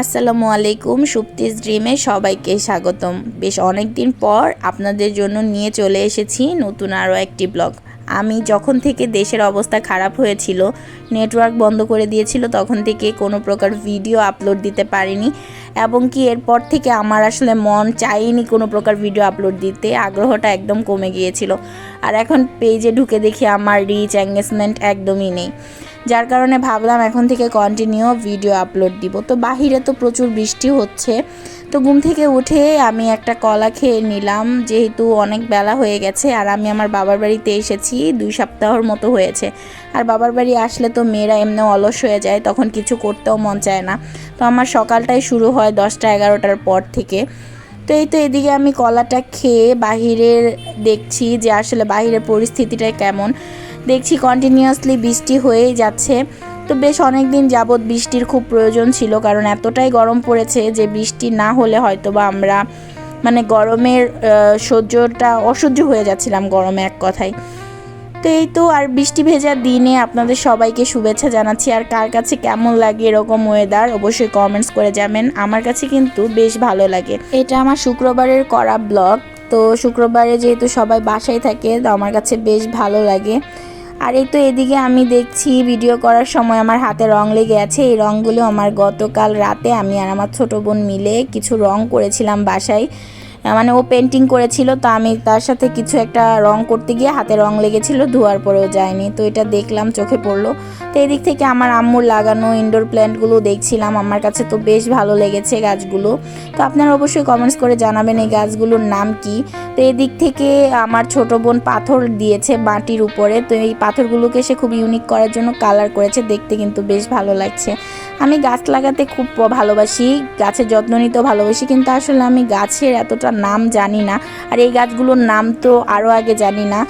আসসালামু আলাইকুম, সুপ্তিস ড্রিমে সবাইকে স্বাগতম। বেশ অনেক দিন পর আপনাদের জন্য নিয়ে চলে এসেছি নতুন আরও একটি ব্লগ। আমি যখন থেকে দেশের অবস্থা খারাপ হয়েছিল, নেটওয়ার্ক বন্ধ করে দিয়েছিল, তখন থেকে কোনো প্রকার ভিডিও আপলোড দিতে পারিনি এবং কি এরপর থেকে আমার আসলে মন চাইনি কোনো প্রকার ভিডিও আপলোড দিতে, আগ্রহটা একদম কমে গিয়েছিল। আর এখন পেজে ঢুকে দেখি আমার রিচ এঙ্গেজমেন্ট একদমই নেই। যার কারণে ভাবলাম এখন থেকে কন্টিনিউ ভিডিও আপলোড দিব। তো বাহিরে তো প্রচুর বৃষ্টি হচ্ছে। তো ঘুম থেকে উঠে আমি একটা কলা খেয়ে নিলাম, যেহেতু অনেক বেলা হয়ে গেছে আর আমি আমার বাবার বাড়িতে এসেছি, দুই সপ্তাহর মতো হয়েছে। আর বাবার বাড়ি আসলে তো মেয়েরা এমনি অলস হয়ে যায়, তখন কিছু করতেও মন চায় না। তো আমার সকালটাই শুরু হয় দশটা এগারোটার পর থেকে। তো এই তো এদিকে আমি কলাটা খেয়ে বাহিরের দেখছি যে আসলে বাহিরের পরিস্থিতিটা কেমন। দেখছি কন্টিনিউয়াসলি বৃষ্টি হয়েই যাচ্ছে। তো বেশ অনেক দিন যাবৎ বৃষ্টির খুব প্রয়োজন ছিল, কারণ এতটাই গরম পড়েছে যে বৃষ্টি না হলে হয়তো বা আমরা মানে গরমের সহ্যটা অসহ্য হয়ে যাচ্ছিলাম গরমে এক কথায়। তো এই তো আর বৃষ্টি ভেজা দিনে আপনাদের সবাইকে শুভেচ্ছা জানাচ্ছি। আর কার কাছে কেমন লাগে এরকম ওয়েদার অবশ্যই কমেন্টস করে যাবেন আমার কাছে কিন্তু বেশ ভালো লাগে। এটা আমার শুক্রবারের করা ব্লগ তো শুক্রবারে যেহেতু সবাই বাসায় থাকে, তো আমার কাছে বেশ ভালো লাগে। আর এই তো এদিকে আমি দেখছি ভিডিও করার সময় আমার হাতে রং লেগে আছে। এই রঙগুলো আমার গতকাল রাতে আমি আর আমার ছোটো বোন মিলে কিছু রং করেছিলাম বাসায়। মানে ও পেন্টিং করেছিল, তো আমি তার সাথে কিছু একটা রং করতে গিয়ে হাতে রং লেগেছিল, ধোয়ার পরেও যায়নি। তো এটা দেখলাম, চোখে পড়ল। তো এদিক থেকে আমার আম্মুর লাগানো ইনডোর প্ল্যান্টগুলো দেখছিলাম, আমার কাছে তো বেশ ভালো লেগেছে গাছগুলো। তো আপনারা অবশ্যই কমেন্টস করে জানাবেন এই গাছগুলোর নাম কি। তো এদিক থেকে আমার ছোট বোন পাথর দিয়েছে মাটির উপরে, তো এই পাথরগুলোকে সে খুব ইউনিক করার জন্য কালার করেছে, দেখতে কিন্তু বেশ ভালো লাগছে। আমি গাছ লাগাতে খুব ভালোবাসি, গাছের যত্ন নিতেও ভালোবাসি, কিন্তু আসলে আমি গাছের এতটা নাম জানি না, আর এই গাছগুলোর নাম তো আরও আগে জানি না।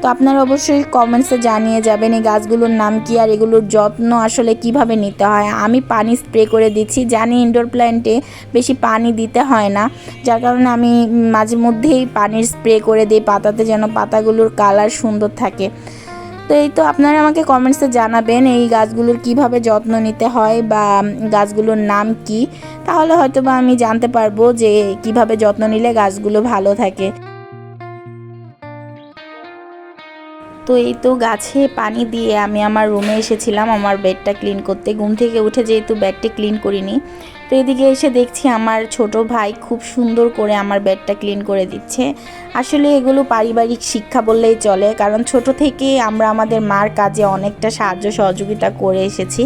তো আপনারা অবশ্যই কমেন্টসে জানিয়ে যাবেন এই গাছগুলোর নাম কি আর এগুলোর যত্ন আসলে কীভাবে নিতে হয়। আমি পানি স্প্রে করে দিচ্ছি, জানি ইনডোর প্ল্যান্টে বেশি পানি দিতে হয় না, যার কারণে আমি মাঝে মধ্যেই পানির স্প্রে করে দিই, পাতাতে যেন পাতাগুলোর কালার সুন্দর থাকে। তো এই তো আপনারা আমাকে কমেন্টসে জানাবেন এই গাছগুলোর কীভাবে যত্ন নিতে হয় বা গাছগুলোর নাম কি। তাহলে হয়তো বা আমি জানতে পারব যে কীভাবে যত্ন নিলে গাছগুলো ভালো থাকে। তো এই তো গাছে পানি দিয়ে আমি আমার রুমে এসেছিলাম আমার বেডটা ক্লিন করতে। ঘুম থেকে উঠে যেহেতু বেডটা ক্লিন করিনি, তো এদিকে এসে দেখছি আমার ছোট ভাই খুব সুন্দর করে আমার বেডটা ক্লিন করে দিচ্ছে। আসলে এগুলো পারিবারিক শিক্ষা বললেই চলে, কারণ ছোট থেকে আমরা আমাদের মার কাজে অনেকটা সাহায্য সহযোগিতা করে এসেছি।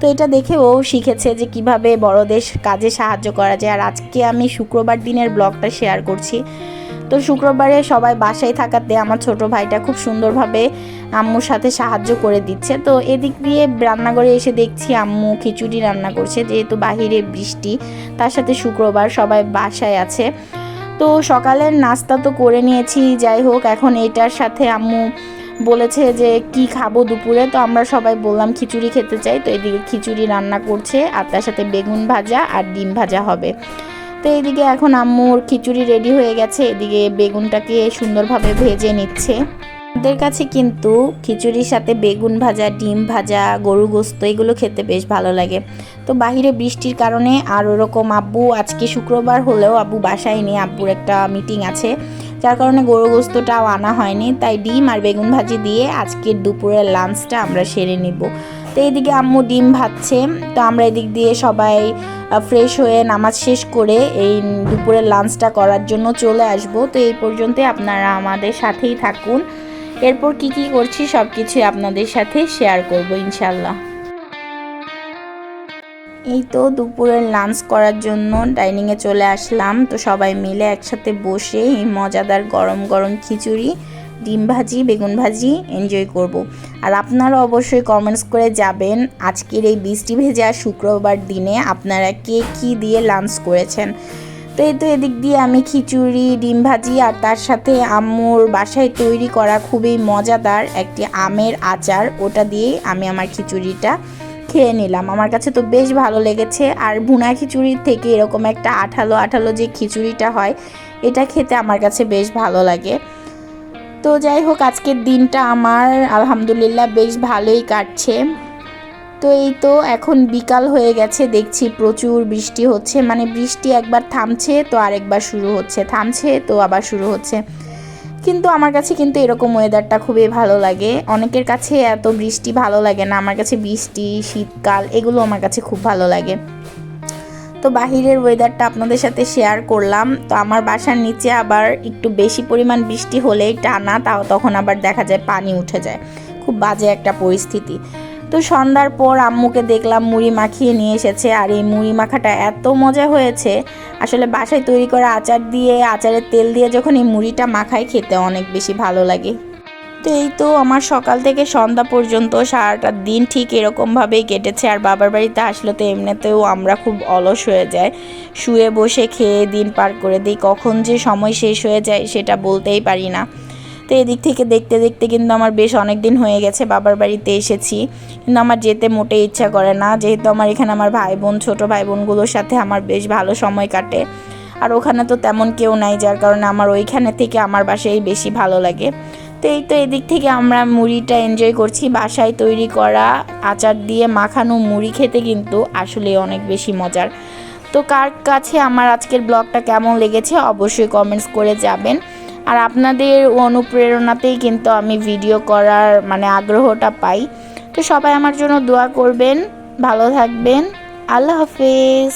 তো এটা দেখে ও শিখেছে যে কীভাবে বড়দের কাজে সাহায্য করা যায়। আর আজকে আমি শুক্রবার দিনের ব্লগটা শেয়ার করছি। তো শুক্রবারে সবাই বাসায় থাকাতে আমার ছোট ভাইটা খুব সুন্দরভাবে আম্মুর সাথে সাহায্য করে দিচ্ছে। তো এদিক দিয়ে রান্নাঘরে এসে দেখছি আম্মু খিচুড়ি রান্না করছে, যেহেতু বাহিরে বৃষ্টি, তার সাথে শুক্রবার সবাই বাসায় আছে। তো সকালের নাস্তা তো করে নিয়েছি, যাই হোক, এখন এটার সাথে আম্মু বলেছে যে কি খাব দুপুরে, তো আমরা সবাই বললাম খিচুড়ি খেতে চাই, তো এদিকে খিচুড়ি রান্না করছে, আর তার সাথে বেগুন ভাজা আর ডিম ভাজা হবে। তো এদিকে এখন আম্মুর খিচুড়ি রেডি হয়ে গেছে। এদিকে বেগুনটাকে সুন্দরভাবে ভেজে নিচ্ছে। আমাদের কাছে কিন্তু খিচুড়ির সাথে বেগুন ভাজা, ডিম ভাজা, গরু গোস্ত এগুলো খেতে বেশ ভালো লাগে। তো বাহিরে বৃষ্টির কারণে আর ওরকম আব্বু আজকে শুক্রবার হলেও আব্বু বাসায় নেই। আব্বুর একটা মিটিং আছে। যার কারণে গরু গোস্তটাও আনা হয়নি। তাই ডিম আর বেগুন ভাজি দিয়ে আজকের দুপুরের লাঞ্চটা আমরা সেরে নিব। তো এইদিকে আম্মু ডিম ভাজছে তো আমরা এদিক দিয়ে সবাই ফ্রেশ হয়ে নামাজ শেষ করে এই দুপুরের লাঞ্চটা করার জন্য চলে আসব। তো এই পর্যন্তই আপনারা আমাদের সাথেই থাকুন। এরপর কি কি করছি সব কিছু আপনাদের সাথে শেয়ার করব ইনশাল্লাহ এই তো দুপুরের লাঞ্চ করার জন্য ডাইনিংয়ে চলে আসলাম। তো সবাই মিলে একসাথে বসে এই মজাদার গরম গরম খিচুড়ি ডিম ভাজি, বেগুন ভাজি এনজয় করব। আর আপনারা অবশ্যই কমেন্টস করে যাবেন আজকের এই বৃষ্টি ভেজা শুক্রবার দিনে আপনারা কে কী দিয়ে লাঞ্চ করেছেন। তো এই তো এদিক দিয়ে আমি খিচুড়ি, ডিম ভাজি আর তার সাথে আম্মুর বাসায় তৈরি করা খুবই মজাদার একটি আমের আচার, ওটা দিয়ে আমি আমার খিচুড়িটা খেয়ে নিলাম। আমার কাছে তো বেশ ভালো লেগেছে। আর ভুনা খিচুড়ির থেকে এরকম একটা আঠালো আঠালো যে খিচুড়িটা হয়, এটা খেতে আমার কাছে বেশ ভালো লাগে। তো যাই হোক, আজকের দিনটা আমার, আলহামদুলিল্লাহ বেশ ভালোই কাটছে। তো এই তো এখন বিকাল হয়ে গেছে, দেখছি প্রচুর বৃষ্টি হচ্ছে। মানে বৃষ্টি একবার থামছে, তো আরেকবার শুরু হচ্ছে। থামছে, তো আবার শুরু হচ্ছে। কিন্তু আমার কাছে কিন্তু এরকম ওয়েদারটা খুবই ভালো লাগে। অনেকের কাছে এত বৃষ্টি ভালো লাগে না। আমার কাছে বৃষ্টি, শীতকাল, এগুলো আমার কাছে খুব ভালো লাগে। তো বাহিরের ওয়েদারটা আপনাদের সাথে শেয়ার করলাম। তো আমার বাসার নিচে আবার একটু বেশি পরিমাণ বৃষ্টি হলেই টানা, তাও তখন আবার দেখা যায় পানি উঠে যায়। খুব বাজে একটা পরিস্থিতি। তো সন্ধ্যার পর আম্মুকে দেখলাম মুড়ি মাখিয়ে নিয়ে এসেছে, আর এই মুড়ি মাখাটা এত মজা হয়েছে। আসলে বাসায় তৈরি করা আচার দিয়ে, আচারের তেল দিয়ে যখন এই মুড়িটা মাখায় খেতে অনেক বেশি ভালো লাগে। তো এই তো আমার সকাল থেকে সন্ধ্যা পর্যন্ত সারাটা দিন ঠিক এরকমভাবেই কেটেছে। আর বাবার বাড়িতে আসলে তো এমনিতেও আমরা খুব অলস হয়ে যায় শুয়ে বসে খেয়ে দিন পার করে দিই, কখন যে সময় শেষ হয়ে যায় সেটা বলতেই পারি না। তো এদিক থেকে দেখতে দেখতে কিন্তু আমার বেশ অনেক দিন হয়ে গেছে, বাবার বাড়িতে এসেছি। কিন্তু আমার যেতে মোটেই ইচ্ছা করে না, যেহেতু আমার এখানে আমার ভাই বোন ছোটো ভাই বোনগুলোর সাথে আমার বেশ ভালো সময় কাটে। আর ওখানে তো তেমন কেউ নাই, যার কারণে আমার ওইখানে থেকে আমার বাসায় বেশি ভালো লাগে। তো এই তো এদিক থেকে আমরা মুড়িটা এনজয় করছি। বাসায় তৈরি করা আচার দিয়ে মাখানো মুড়ি খেতে কিন্তু আসলে অনেক বেশি মজার। তো কার কাছে আমার আজকের ব্লগটা কেমন লেগেছে অবশ্যই কমেন্টস করে যাবেন। আর আপনাদের অনুপ্রেরণাতেই কিন্তু আমি ভিডিও করার মানে আগ্রহটা পাই। তো সবাই আমার জন্য দোয়া করবেন, ভালো থাকবেন, আল্লাহ হাফেজ।